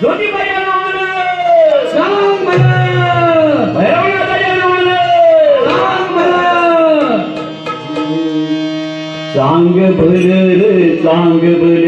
ज्योतिबाई सांग मला सांग मला सांग बर सांग बर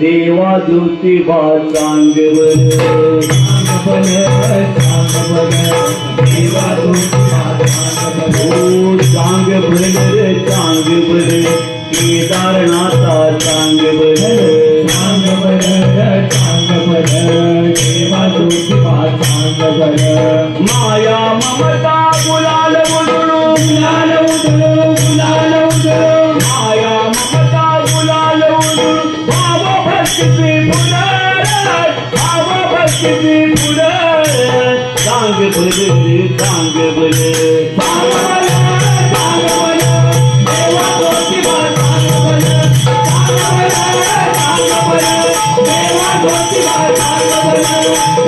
देवा ज्योतिबा सांग बर सांग बर सांग बर देवा ज्योतिबा सांग बर सांग केदारनाथ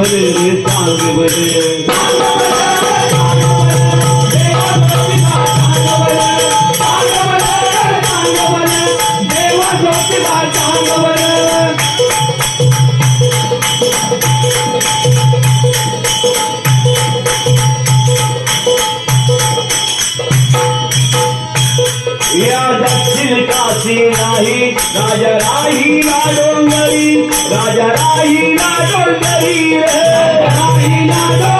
我得 डोंगरी राजा राहिला डोंगरी राजा राहिला डोंगरी राहिला डोंगरी.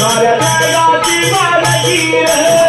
करता गाती मला